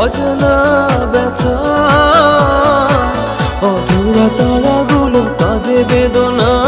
অজানা ব্যথা অধুরা তারাগুলো কাঁদে বেদনা।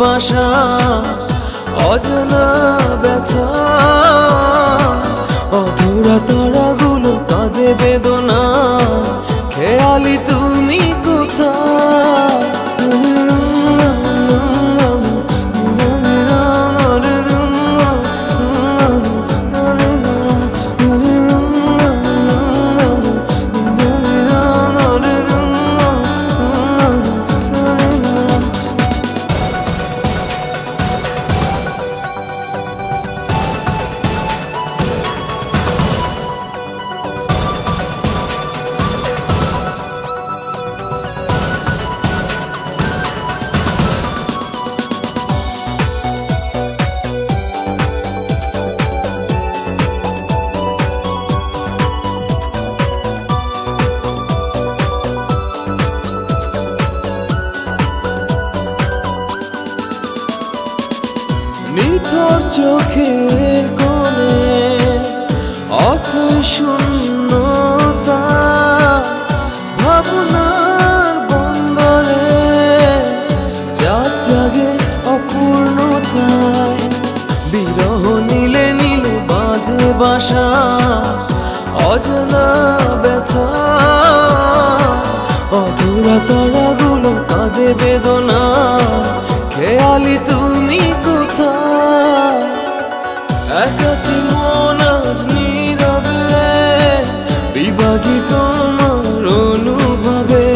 বাঁধে বাসা অজানা ব্যথা অধুরা তারাগুলো নিথর চোখের কোণে অথই শূন্যতা ভাবনার বন্দরে যা জাগে অপূর্ণতায়। বিরহ নীলে নীলে, বাঁধে বাসা, অজানা ব্যথা। অধুরা তারাগুলো কাঁদে বেদনা খেয়ালি তুমি কোথায়? একাকি মন আজ নীরবে বিভাগী তোমার অনুভবে।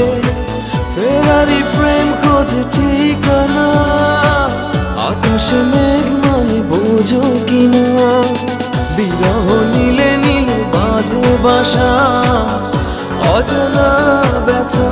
ফেরারি প্রেম খোঁজে ঠিকানা, আকাশে মেঘ মানে বোঝো কিনা। বিরহ নীলে নীলে বাঁধে বাসা, অজানা ব্যথা